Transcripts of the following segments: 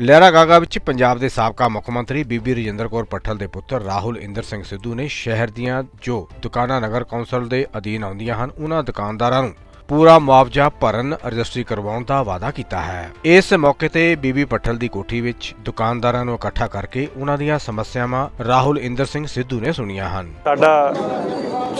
ਲਹਿਰਾ ਗਾਗਾ ਵਿੱਚ ਪੰਜਾਬ ਦੇ ਸਾਬਕਾ ਮੁੱਖ ਮੰਤਰੀ ਬੀਬੀ ਰਜਿੰਦਰ ਕੌਰ ਪੱਠਲ ਦੇ ਪੁੱਤਰ ਰਾਹੁਲ ਇੰਦਰ ਸਿੰਘ ਸਿੱਧੂ ਨੇ ਸ਼ਹਿਰ ਦੀਆਂ ਜੋ ਦੁਕਾਨਾਂ ਨਗਰ ਕੌਂਸਲ ਦੇ ਅਧੀਨ ਆਉਂਦੀਆਂ ਹਨ, ਉਹਨਾਂ ਦੁਕਾਨਦਾਰਾਂ ਨੂੰ ਪੂਰਾ ਮੁਆਵਜ਼ਾ ਭਰਨ, ਰਜਿਸਟਰੀ ਕਰਵਾਉਣ ਦਾ ਵਾਅਦਾ ਕੀਤਾ ਹੈ। ਇਸ ਮੌਕੇ ਤੇ ਬੀਬੀ ਪੱਠਲ ਦੀ ਕੋਠੀ ਵਿੱਚ ਦੁਕਾਨਦਾਰਾਂ ਨੂੰ ਇਕੱਠਾ ਕਰਕੇ ਉਹਨਾਂ ਦੀਆਂ ਸਮੱਸਿਆਵਾਂ ਰਾਹੁਲ ਇੰਦਰ ਸਿੰਘ ਸਿੱਧੂ ਨੇ ਸੁਣੀਆਂ ਹਨ। ਸਾਡਾ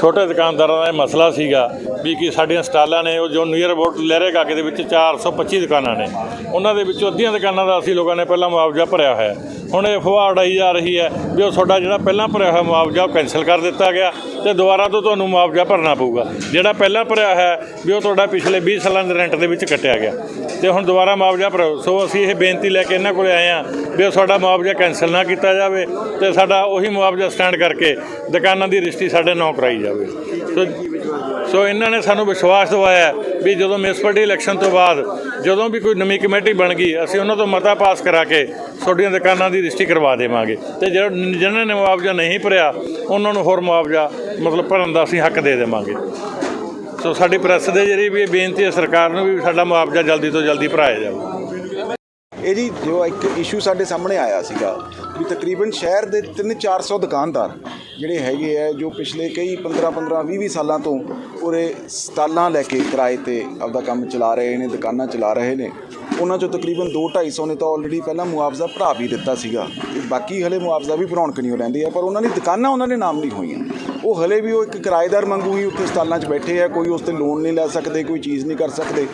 ਛੋਟੇ ਦੁਕਾਨਦਾਰਾਂ ਦਾ ਇਹ ਮਸਲਾ ਸੀਗਾ ਵੀ ਕਿ ਸਾਡੀਆਂ ਸਟਾਲਾਂ ਨੇ, ਉਹ ਜੋ ਨੀਅਰ ਅਬਾਊਟ ਲਹਿਰੇ ਕਾਕੇ ਦੇ ਵਿੱਚ 425 ਦੁਕਾਨਾਂ ਨੇ। ਉਹਨਾਂ ਦੇ ਵਿੱਚੋਂ ਅੱਧੀਆਂ ਦੁਕਾਨਾਂ ਦਾ ਅਸੀਂ ਲੋਕਾਂ ਨੇ ਪਹਿਲਾਂ ਮੁਆਵਜ਼ਾ ਭਰਿਆ ਹੋਇਆ। ਹੁਣ ਇਹ ਅਫਵਾਹ ਉਡਾਈ ਜਾ ਰਹੀ ਹੈ ਵੀ ਉਹ ਤੁਹਾਡਾ ਜਿਹੜਾ ਪਹਿਲਾਂ ਭਰਿਆ ਹੋਇਆ ਮੁਆਵਜ਼ਾ ਉਹ ਕੈਨਸਲ ਕਰ ਦਿੱਤਾ ਗਿਆ ਤੇ ਦੁਬਾਰਾ ਤੋਂ ਤੁਹਾਨੂੰ ਮੁਆਵਜ਼ਾ ਭਰਨਾ ਪਊਗਾ। ਜਿਹੜਾ ਪਹਿਲਾਂ ਭਰਿਆ ਹੈ ਵੀ ਉਹ ਤੁਹਾਡਾ ਪਿਛਲੇ 20 ਸਾਲਾਂ ਦੇ ਰੈਂਟ ਦੇ ਵਿੱਚ ਕੱਟਿਆ ਗਿਆ। ਤੇ ਹੁਣ ਦੁਬਾਰਾ ਮੁਆਵਜ਼ਾ ਭਰੋ। ਸੋ ਅਸੀਂ ਇਹ ਬੇਨਤੀ ਲੈ ਕੇ ਇਹਨਾਂ ਕੋਲੇ ਆਏ ਹਾਂ ਵੀ ਉਹ ਸਾਡਾ ਮੁਆਵਜ਼ਾ ਕੈਨਸਲ ਨਾ ਕੀਤਾ ਜਾਵੇ ਤੇ ਸਾਡਾ ਉਹੀ ਮੁਆਵਜ਼ਾ ਸਟੈਂਡ ਕਰਕੇ ਦੁਕਾਨਾਂ ਦੀ ਰਜਿਸਟਰੀ ਸਾਡੇ ਨਾਂ ਕਰਾਈ ਜਾਵੇ। ਸੋ ਸੋ ਇਹਨਾਂ ਨੇ ਸਾਨੂੰ ਵਿਸ਼ਵਾਸ ਦਿਵਾਇਆ ਵੀ ਜਦੋਂ ਮਿਊਨਿਸਪੈਲਿਟੀ ਇਲੈਕਸ਼ਨ ਤੋਂ ਬਾਅਦ ਜਦੋਂ ਵੀ ਕੋਈ ਨਵੀਂ ਕਮੇਟੀ ਬਣ ਗਈ, ਅਸੀਂ ਉਹਨਾਂ ਤੋਂ ਮਤਾ ਪਾਸ ਕਰਾ ਕੇ ਤੁਹਾਡੀਆਂ ਦੁਕਾਨਾਂ ਦੀ ਰਜਿਸਟਰੀ ਕਰਵਾ ਦੇਵਾਂਗੇ। ਤੇ ਜਿਹੜਾ ਜਿਨ੍ਹਾਂ ਨੇ ਮੁਆਵਜ਼ਾ ਨਹੀਂ ਭਰਿਆ, ਉਹਨਾਂ ਨੂੰ ਹੋਰ ਮੁਆਵਜ਼ਾ ਮਤਲਬ ਭਰਨ ਦਾ ਅਸੀਂ ਹੱਕ ਦੇ ਦੇਵਾਂਗੇ। ਸੋ ਸਾਡੀ ਪ੍ਰੈਸ ਦੇ ਜਿਹੜੀ ਵੀ ਇਹ ਬੇਨਤੀ ਹੈ, ਸਰਕਾਰ ਨੂੰ ਵੀ ਸਾਡਾ ਮੁਆਵਜ਼ਾ ਜਲਦੀ ਤੋਂ ਜਲਦੀ ਭਰਾਇਆ ਜਾਵੇ। ਇਹ ਜੀ ਜੋ ਇੱਕ ਇਸ਼ੂ ਸਾਡੇ ਸਾਹਮਣੇ ਆਇਆ ਸੀਗਾ ਵੀ ਤਕਰੀਬਨ ਸ਼ਹਿਰ ਦੇ 3-400 ਦੁਕਾਨਦਾਰ ਜਿਹੜੇ ਹੈਗੇ ਆ, ਜੋ ਪਿਛਲੇ ਕਈ 15-15 20-20 ਸਾਲਾਂ ਤੋਂ ਉਰੇ ਸਟਾਲਾਂ ਲੈ ਕੇ ਕਿਰਾਏ ਤੇ ਆਪਦਾ ਕੰਮ ਚਲਾ ਰਹੇ ਨੇ, ਦੁਕਾਨਾਂ ਚਲਾ ਰਹੇ ਨੇ, ਉਹਨਾਂ ਚੋਂ ਤਕਰੀਬਨ 2-250 ਨੇ ਤਾਂ ਆਲਰੇਡੀ ਪਹਿਲਾਂ ਮੁਆਵਜ਼ਾ ਭਰਾ ਵੀ ਦਿੱਤਾ ਸੀਗਾ ਤੇ ਬਾਕੀ ਹਲੇ ਮੁਆਵਜ਼ਾ ਵੀ ਭਰਾਉਣ ਕਨੀਓ ਰਹਿੰਦੇ ਆ ਪਰ ਉਹਨਾਂ ਦੀ ਦੁਕਾਨਾਂ ਉਹਨਾਂ ਦੇ ਨਾਮ ਨਹੀਂ ਹੋਈਆਂ। ਉਹ ਹਲੇ ਵੀ ਉਹ ਇੱਕ ਕਿਰਾਏਦਾਰ ਵਾਂਗੂ ਹੀ ਉੱਥੇ ਸਟਾਲਾਂ 'ਚ ਬੈਠੇ ਆ, ਕੋਈ ਉਸ ਤੇ ਲੋਨ ਨਹੀਂ ਲੈ ਸਕਦੇ, ਕੋਈ ਚੀਜ਼ ਨਹੀਂ ਕਰ ਸਕਦੇ।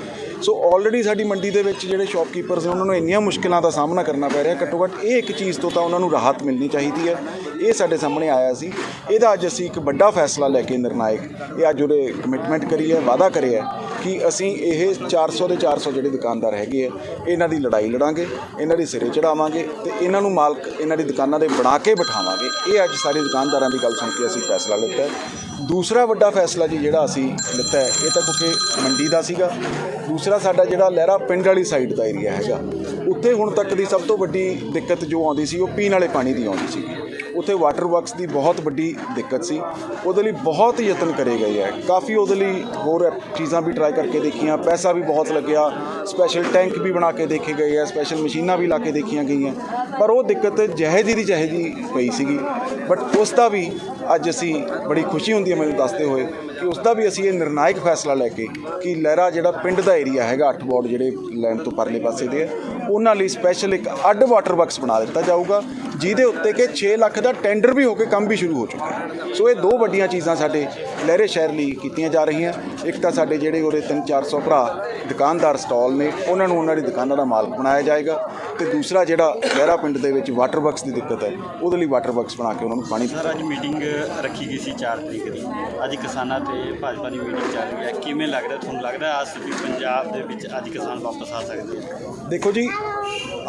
ਸੋ ਆਲਰੇਡੀ ਸਾਡੀ ਮੰਡੀ ਦੇ ਵਿੱਚ ਜਿਹੜੇ ਸ਼ਾਪਕੀਪਰਸ ਨੇ, ਉਹਨਾਂ ਨੂੰ ਇੰਨੀਆਂ ਮੁਸ਼ਕਿਲਾਂ ਦਾ ਸਾਹਮਣਾ ਕਰਨਾ ਪੈ ਰਿਹਾ, ਘੱਟੋ ਘੱਟ ਇਹ ਇੱਕ ਚੀਜ਼ ਤੋਂ ਤਾਂ ਉਹਨਾਂ ਨੂੰ ਰਾਹਤ ਮਿਲਣੀ ਚਾਹੀਦੀ ਹੈ। ਇਹ ਸਾਡੇ ਸਾਹਮਣੇ ਆਇਆ ਸੀ। ਇਹਦਾ ਅੱਜ ਅਸੀਂ ਇੱਕ ਵੱਡਾ ਫੈਸਲਾ ਲੈ ਕੇ ਨਿਰਣਾਇਕ, ਇਹ ਅੱਜ ਉਹਦੇ ਕਮਿਟਮੈਂਟ ਕਰੀ ਹੈ, ਵਾਅਦਾ ਕਰਿਆ ਕਿ ਅਸੀਂ ਇਹ 400 ਦੇ 400 ਜਿਹੜੇ ਦੁਕਾਨਦਾਰ ਹੈਗੇ ਆ, ਇਹਨਾਂ ਦੀ ਲੜਾਈ ਲੜਾਂਗੇ, ਇਹਨਾਂ ਦੇ ਸਿਰੇ ਚੜਾਵਾਂਗੇ ਤੇ ਇਹਨਾਂ ਨੂੰ ਮਾਲਕ ਇਹਨਾਂ ਦੀ ਦੁਕਾਨਾਂ ਦੇ ਬਣਾ ਕੇ ਬਿਠਾਵਾਂਗੇ। ਇਹ ਅੱਜ ਸਾਰੇ ਦੁਕਾਨਦਾਰਾਂ ਦੀ ਗੱਲ ਸੁਣ ਕੇ ਅਸੀਂ ਫੈਸਲਾ ਲਿੱਤਾ ਦੂਸਰਾ ਵੱਡਾ ਫੈਸਲਾ ਜੀ ਜਿਹੜਾ ਅਸੀਂ ਲਿੱਤਾ ਇਹ ਤਾਂ ਕਿਉਂਕਿ ਮੰਡੀ ਦਾ ਸੀਗਾ। ਦੂਸਰਾ ਸਾਡਾ ਜਿਹੜਾ ਲਹਿਰਾ ਪਿੰਡ ਵਾਲੀ ਸਾਈਡ ਦਾ ਏਰੀਆ ਹੈਗਾ। ਉੱਥੇ ਹੁਣ ਤੱਕ ਦੀ ਸਭ ਤੋਂ ਵੱਡੀ ਦਿੱਕਤ ਜੋ ਆਉਂਦੀ ਸੀ, ਉਹ ਪੀਣ ਵਾਲੇ ਪਾਣੀ ਦੀ ਆਉਂਦੀ ਸੀ। ਉੱਥੇ ਵਾਟਰ ਵਰਕਸ ਦੀ ਬਹੁਤ ਵੱਡੀ ਦਿੱਕਤ ਸੀ। ਉਹਦੇ ਲਈ ਬਹੁਤ ਯਤਨ ਕਰੇ ਗਏ ਹੈ ਕਾਫੀ ਉਹਦੇ ਲਈ ਹੋਰ ਚੀਜ਼ਾਂ ਵੀ ਟਰਾਈ ਕਰਕੇ ਦੇਖੀਆਂ। ਪੈਸਾ ਵੀ ਬਹੁਤ ਲੱਗਿਆ। ਸਪੈਸ਼ਲ ਟੈਂਕ ਵੀ ਬਣਾ ਕੇ ਦੇਖੇ ਗਏ ਹੈ ਸਪੈਸ਼ਲ ਮਸ਼ੀਨਾਂ ਵੀ ਲਾ ਕੇ ਦੇਖੀਆਂ ਗਈਆਂ। ਪਰ ਉਹ ਦਿੱਕਤ ਜਿਹੇ ਜਿਹੀ ਦੀ ਜਿਹੇ ਜਿਹੀ ਪਈ ਸੀਗੀ। ਬਟ ਉਸ ਦਾ ਵੀ ਅੱਜ ਅਸੀਂ ਬੜੀ ਖੁਸ਼ੀ ਹੁੰਦੀ ਹੈ, ਮੈਨੂੰ ਦੱਸਦੇ ਹੋਏ। ਕਿ ਉਸ ਦਾ ਵੀ ਅਸੀਂ ਇਹ ਨਿਰਣਾਇਕ ਫੈਸਲਾ ਲੈ ਕੇ ਕਿ ਲਹਿਰਾ ਜਿਹੜਾ ਪਿੰਡ ਦਾ ਏਰੀਆ ਹੈਗਾ, ਅੱਠ ਵਾਰਡ ਜਿਹੜੇ ਲੈਣ ਤੋਂ ਪਰਲੇ ਪਾਸੇ ਦੇ ਆ, ਉਹਨਾਂ ਲਈ ਸਪੈਸ਼ਲ ਇੱਕ ਅੱਡ ਵਾਟਰ ਵਰਕਸ ਬਣਾ ਦਿੱਤਾ ਜਾਊਗਾ, ਜਿਹਦੇ ਉੱਤੇ ਕਿ 6 ਲੱਖ ਦਾ ਟੈਂਡਰ ਵੀ ਹੋ ਕੇ ਕੰਮ ਵੀ ਸ਼ੁਰੂ ਹੋ ਚੁੱਕਾ ਹੈ। ਸੋ ਇਹ ਦੋ ਵੱਡੀਆਂ ਚੀਜ਼ਾਂ ਸਾਡੇ ਲਹਿਰੇ ਸ਼ਹਿਰ ਲਈ ਕੀਤੀਆਂ ਜਾ ਰਹੀਆਂ। ਇੱਕ ਤਾਂ ਸਾਡੇ ਜਿਹੜੇ ਉਹਦੇ 3-400 ਭਰਾ ਦੁਕਾਨਦਾਰ ਸਟਾਲ ਨੇ, ਉਹਨਾਂ ਨੂੰ ਉਹਨਾਂ ਦੀ ਦੁਕਾਨਾਂ ਦਾ ਮਾਲਕ ਬਣਾਇਆ ਜਾਏਗਾ। ਤੇ ਦੂਸਰਾ ਜਿਹੜਾ ਲਹਿਰਾ ਪਿੰਡ ਦੇ ਵਿੱਚ ਵਾਟਰ ਵਰਕਸ ਦੀ ਦਿੱਕਤ ਹੈ ਉਹਦੇ ਲਈ ਵਾਟਰ ਵਰਕਸ ਬਣਾ ਕੇ ਉਹਨਾਂ ਨੂੰ ਪਾਣੀ ਸਰ ਅੱਜ ਮੀਟਿੰਗ ਰੱਖੀ ਗਈ ਸੀ 4 ਤਰੀਕ ਦੀ। ਅੱਜ ਕਿਸਾਨਾਂ ਤੇ ਭਾਜਪਾ ਦੀ ਮੀਟਿੰਗ ਚੱਲ ਰਹੀ ਹੈ। ਕਿਵੇਂ ਲੱਗ ਰਿਹਾ? ਤੁਹਾਨੂੰ ਲੱਗਦਾ ਆਸ ਵੀ ਪੰਜਾਬ ਦੇ ਵਿੱਚ ਅੱਜ ਕਿਸਾਨ ਵਾਪਸ ਆ ਸਕਦੇ ਦੇਖੋ ਜੀ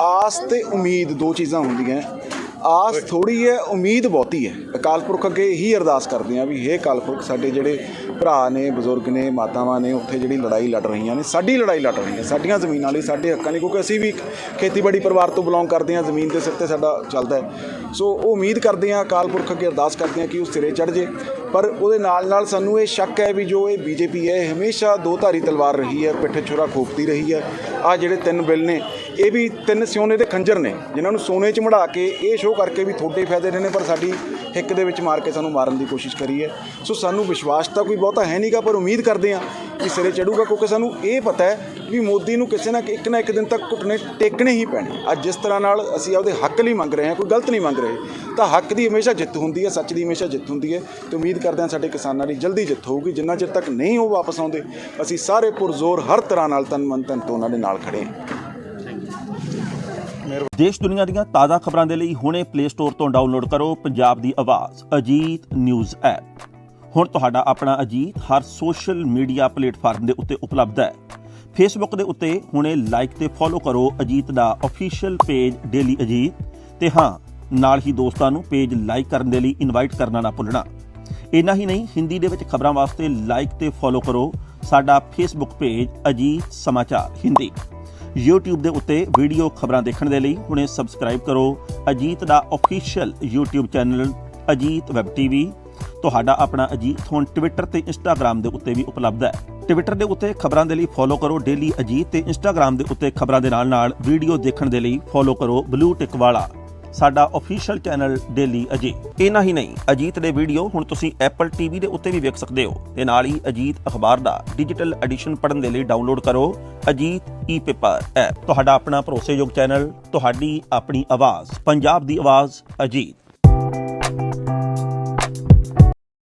ਆਸ ਤੇ ਉਮੀਦ ਦੋ ਚੀਜ਼ਾਂ ਹੁੰਦੀਆਂ ਆਸ ਥੋੜੀ ਹੈ, ਉਮੀਦ ਬਹੁਤੀ ਹੈ। ਅਕਾਲ ਪੁਰਖ ਅੱਗੇ ਇਹੀ ਅਰਦਾਸ ਕਰਦੇ ਆ ਵੀ ਇਹ ਅਕਾਲ ਪੁਰਖ, ਸਾਡੇ ਜਿਹੜੇ ਭਰਾ ਨੇ, ਬਜ਼ੁਰਗ ਨੇ, ਮਾਤਾਵਾਂ ਨੇ, ਉੱਥੇ ਜਿਹੜੀ ਲੜਾਈ ਲੜ ਰਹੀਆਂ ਨੇ, ਸਾਡੀ ਲੜਾਈ ਲੜ ਰਹੀਆਂ ਸਾਡੀਆਂ ਜ਼ਮੀਨਾਂ ਲਈ ਸਾਡੇ ਹੱਕਾਂ ਲਈ ਕਿਉਂਕਿ ਅਸੀਂ ਵੀ ਖੇਤੀਬਾੜੀ ਪਰਿਵਾਰ ਤੋਂ ਬਿਲੋਂਗ ਕਰਦੇ ਹਾਂ, ਜ਼ਮੀਨ ਦੇ ਸਿਰ ਤੇ ਸਾਡਾ ਚੱਲਦਾ ਸੋ ਉਹ ਉਮੀਦ ਕਰਦੇ ਆ ਅਕਾਲ ਪੁਰਖ ਅੱਗੇ ਅਰਦਾਸ ਕਰਦੇ ਆ ਕਿ ਉਹ ਸਿਰੇ ਚੜ ਜੇ। ਪਰ ਉਹਦੇ ਨਾਲ ਨਾਲ ਸਾਨੂੰ ਇਹ ਸ਼ੱਕ ਹੈ ਵੀ ਜੋ ਇਹ ਬੀਜੇਪੀ ਹੈ, ਇਹ ਹਮੇਸ਼ਾ ਦੋ ਧਾਰੀ ਤਲਵਾਰ ਰਹੀ ਹੈ, ਪਿੱਠ ਛੁਰਾ ਖੋਪਦੀ ਰਹੀ ਹੈ। ਆ ਜਿਹੜੇ ਤਿੰਨ ਬਿੱਲ ਨੇ ਇਹ ਵੀ ਤਿੰਨ ਸਿਉਨੇ ਦੇ ਖੰਜਰ ਨੇ, ਜਿਨ੍ਹਾਂ ਨੂੰ ਸੋਨੇ 'ਚ ਮੜਾ ਕੇ ਇਹ ਸ਼ੋਅ ਕਰਕੇ ਵੀ ਤੁਹਾਡੇ ਫਾਇਦੇ ਨੇ ਪਰ ਸਾਡੀ ਹਿੱਕ ਦੇ ਵਿੱਚ ਮਾਰ ਕੇ ਸਾਨੂੰ ਮਾਰਨ ਦੀ ਕੋਸ਼ਿਸ਼ ਕਰੀ ਹੈ। ਸੋ ਸਾਨੂੰ ਵਿਸ਼ਵਾਸ ਤਾਂ ਕੋਈ ਬਹੁਤਾ ਹੈ ਨਹੀਂਗਾ, ਪਰ ਉਮੀਦ ਕਰਦੇ ਹਾਂ ਕਿ ਸਿਰੇ ਚੜੂਗਾ, ਕਿਉਂਕਿ ਸਾਨੂੰ ਇਹ ਪਤਾ ਹੈ ਵੀ ਮੋਦੀ ਨੂੰ ਕਿਸੇ ਨਾ ਇੱਕ ਨਾ ਇੱਕ ਦਿਨ ਤੱਕ ਘੁੱਟਣੇ ਟੇਕਣੇ ਹੀ ਪੈਣੇ। ਅੱਜ ਜਿਸ ਤਰ੍ਹਾਂ ਨਾਲ ਅਸੀਂ ਆਪਦੇ ਹੱਕ ਲਈ ਮੰਗ ਰਹੇ ਹਾਂ, ਕੋਈ ਗਲਤ ਨਹੀਂ ਮੰਗ ਰਹੇ, ਤਾਂ ਹੱਕ ਦੀ ਹਮੇਸ਼ਾ ਜਿੱਤ ਹੁੰਦੀ ਹੈ, ਸੱਚ ਦੀ ਹਮੇਸ਼ਾ ਜਿੱਤ ਹੁੰਦੀ ਹੈ। ਤੇ ਉਮੀਦ ਕਰਦੇ ਹਾਂ ਸਾਡੇ ਕਿਸਾਨਾਂ ਦੀ ਜਲਦੀ ਜਿੱਤ ਹੋਊਗੀ, ਜਿੰਨਾ ਚਿਰ ਤੱਕ ਨਹੀਂ ਉਹ ਵਾਪਸ ਆਉਂਦੇ, ਅਸੀਂ ਸਾਰੇ ਪੁਰਜ਼ੋਰ ਹਰ ਤਰ੍ਹਾਂ ਨਾਲ ਤਨ ਮਨ ਧਨ ਤੋਂ ਉਹਨਾਂ ਦੇ ਨਾਲ ਖੜੇ ਹਾਂ। ਦੇਸ਼ ਦੁਨੀਆ ਦੀਆਂ ਤਾਜ਼ਾ ਖਬਰਾਂ ਦੇ ਲਈ ਹੁਣੇ ਪਲੇ ਸਟੋਰ ਤੋਂ ਡਾਊਨਲੋਡ ਕਰੋ ਪੰਜਾਬ ਦੀ ਆਵਾਜ਼, ਅਜੀਤ ਨਿਊਜ਼ ਐਪ। ਹੁਣ ਤੁਹਾਡਾ ਆਪਣਾ ਅਜੀਤ ਹਰ ਸੋਸ਼ਲ ਮੀਡੀਆ ਪਲੇਟਫਾਰਮ ਦੇ ਉੱਤੇ ਉਪਲਬਧ ਹੈ। ਫੇਸਬੁੱਕ ਦੇ ਉੱਤੇ ਹੁਣੇ ਲਾਈਕ ਤੇ ਫੋਲੋ ਕਰੋ ਅਜੀਤ ਦਾ ਅਫੀਸ਼ੀਅਲ ਪੇਜ ਡੇਲੀ ਅਜੀਤ ਤੇ ਹਾਂ, ਨਾਲ ਹੀ ਦੋਸਤਾਂ ਨੂੰ ਪੇਜ ਲਾਈਕ ਕਰਨ ਦੇ ਲਈ ਇਨਵਾਈਟ ਕਰਨਾ ਨਾ ਭੁੱਲਣਾ। ਇੰਨਾ ਹੀ ਨਹੀਂ, ਹਿੰਦੀ ਦੇ ਵਿੱਚ ਖਬਰਾਂ ਵਾਸਤੇ ਲਾਈਕ ਤੇ ਫੋਲੋ ਕਰੋ ਸਾਡਾ ਫੇਸਬੁੱਕ ਪੇਜ ਅਜੀਤ ਸਮਾਚਾਰ, ਹਿੰਦੀ। YouTube ਦੇ ਉੱਤੇ ਵੀਡੀਓ ਖਬਰਾਂ ਦੇਖਣ ਦੇ ਲਈ ਹੁਣੇ ਸਬਸਕ੍ਰਾਈਬ ਕਰੋ ਅਜੀਤ ਦਾ official YouTube channel Ajit web TV ਤੁਹਾਡਾ ਆਪਣਾ ਅਜੀਤ ਹੁਣ ਟਵਿੱਟਰ ਤੇ ਇੰਸਟਾਗ੍ਰam ਦੇ ਉੱਤੇ ਵੀ ਉਪਲਬਧ ਹੈ। ਟਵਿੱਟਰ ਦੇ ਉੱਤੇ ਖਬਰਾਂ ਦੇ ਲਈ ਫੋਲੋ ਕਰੋ ਡੇਲੀ ਅਜੀਤ ਤੇ ਇੰਸਟਾਗ੍ਰam ਦੇ ਉੱਤੇ ਖਬਰਾਂ ਦੇ ਨਾਲ-ਨਾਲ ਵੀਡੀਓ ਦੇਖਣ ਦੇ ਲਈ ਫੋਲੋ ਕਰੋ ਬਲੂ ਟਿਕ ਵਾਲਾ। ਸਾਡਾ ਅਫੀਸ਼ੀਅਲ ਚੈਨਲ ਡੇਲੀ ਅਜੀਤ। ਇਨਾ ਹੀ ਨਹੀਂ, ਅਜੀਤ ਦੇ ਵੀਡੀਓ ਹੁਣ ਤੁਸੀਂ ਐਪਲ ਟੀਵੀ ਦੇ ਉੱਤੇ ਵੀ ਵੇਖ ਸਕਦੇ ਹੋ। ਤੇ ਨਾਲ ਹੀ ਅਜੀਤ ਅਖਬਾਰ ਦਾ ਡਿਜੀਟਲ ਐਡੀਸ਼ਨ ਪੜ੍ਹਨ ਦੇ ਲਈ ਡਾਊਨਲੋਡ ਕਰੋ। Ajit E paper app. ਤੁਹਾਡਾ ਆਪਣਾ ਭਰੋਸੇਯੋਗ ਚੈਨਲ, ਤੁਹਾਡੀ ਆਪਣੀ ਆਵਾਜ਼, ਪੰਜਾਬ ਦੀ ਆਵਾਜ਼ ਅਜੀਤ।